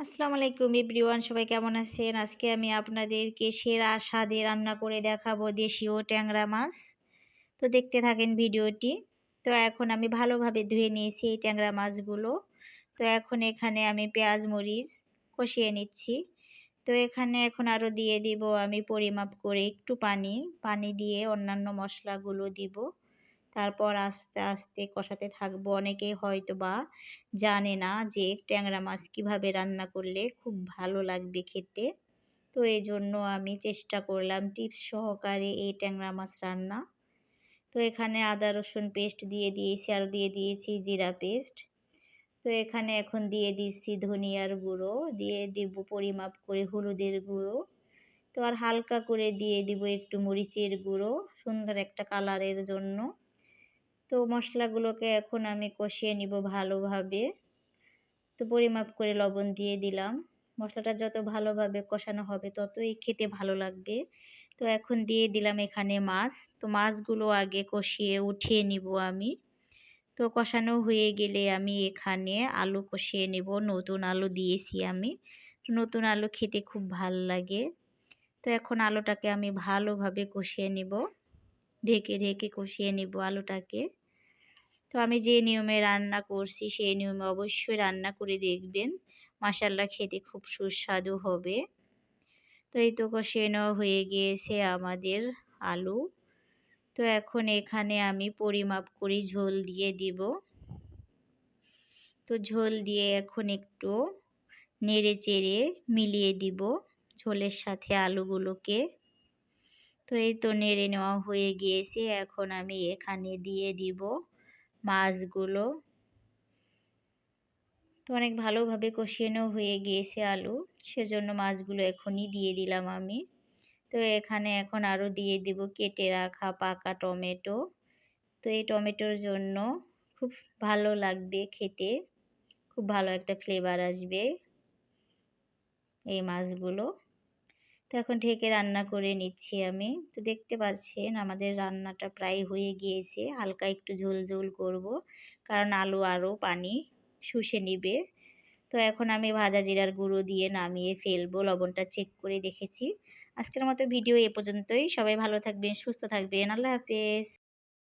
আসসালামু আলাইকুম এভরিওয়ান, সবাই কেমন আছেন? আজকে আমি আপনাদেরকে সেরা স্বাদে রান্না করে দেখাবো দেশীয় ট্যাংরা মাছ। তো দেখতে থাকেন ভিডিওটি। তো এখন আমি ভালোভাবে ধুয়ে নিয়েছি এই ট্যাংরা মাছগুলো। তো এখন এখানে আমি পেঁয়াজ মরিচ কষিয়ে নিচ্ছি। তো এখানে এখন আরও দিয়ে দিব আমি পরিমাপ করে একটু পানি। পানি দিয়ে অন্যান্য মশলাগুলো দিব। তারপর আস্তে আস্তে কষাতে থাকব। অনেকেই হয়তো বা জানে না যে ট্যাংরা মাছ কীভাবে রান্না করলে খুব ভালো লাগবে খেতে। তো এই জন্য আমি চেষ্টা করলাম টিপস সহকারে এই ট্যাংরা মাছ রান্না। তো এখানে আদা, রসুন পেস্ট দিয়ে দিয়েছি আর দিয়ে দিয়েছি জিরা পেস্ট। তো এখানে এখন দিয়ে দিচ্ছি ধনিয়ার গুঁড়ো, দিয়ে দিব পরিমাপ করে হলুদের গুঁড়ো। তো আর হালকা করে দিয়ে দিব একটু মরিচের গুঁড়ো, সুন্দর একটা কালারের জন্য। তো মশলাগুলোকে এখন আমি কষিয়ে নিব ভালোভাবে। তো পরিমাপ করে লবণ দিয়ে দিলাম। মশলাটা যত ভালোভাবে কষানো হবে ততই খেতে ভালো লাগবে। তো এখন দিয়ে দিলাম এখানে মাছ। তো মাছগুলো আগে কষিয়ে উঠিয়ে নিব আমি। তো কষানো হয়ে গেলে আমি এখানে আলু কষিয়ে নেব। নতুন আলু দিয়েছি আমি। নতুন আলু খেতে খুব ভালো লাগে। তো এখন আলুটাকে আমি ভালোভাবে কষিয়ে নিব। ঢেকে ঢেকে কষিয়ে নিব আলুটাকে। তো আমি যে নিয়মে রান্না করছি, সেই নিয়মে অবশ্যই রান্না করে দেখবেন। মাসাল্লা খেতে খুব সুস্বাদু হবে। তো এই তো কষিয়ে নেওয়া হয়ে গিয়েছে আমাদের আলু। তো এখন এখানে আমি পরিমাপ করি ঝোল দিয়ে দিব। তো ঝোল দিয়ে এখন একটু নেড়ে চেড়ে মিলিয়ে দিব ঝোলের সাথে আলুগুলোকে। তো এই তো নেড়ে নেওয়া হয়ে গিয়েছে, এখন আমি এখানে দিয়ে দিব মাছগুলো তো অনেক ভালোভাবে কষিয়ে হয়ে গিয়েছে আলু। সেজন্য মাছগুলো এখনই দিয়ে দিলাম আমি। তো এখানে এখন আরও দিয়ে দিব কেটে রাখা পাকা টমেটো। তো এই টমেটোর জন্য খুব ভালো লাগবে খেতে। খুব ভালো একটা ফ্লেভার আসবে এই মাছগুলো। তো এখন ঢেকে রান্না করে নিচ্ছি আমি। তো দেখতে পাচ্ছেন আমাদের রান্নাটা প্রায় হয়ে গিয়েছে। হালকা একটু ঝোল ঝোল করব, কারণ আলু আরও পানি শুষে নিবে। তো এখন আমি ভাজা জিরার গুঁড়ো দিয়ে নামিয়ে ফেলব। লবণটা চেক করে দেখেছি। আজকের মতো ভিডিও এ পর্যন্তই। সবাই ভালো থাকবেন, সুস্থ থাকবেন। আল্লাহ হাফেজ।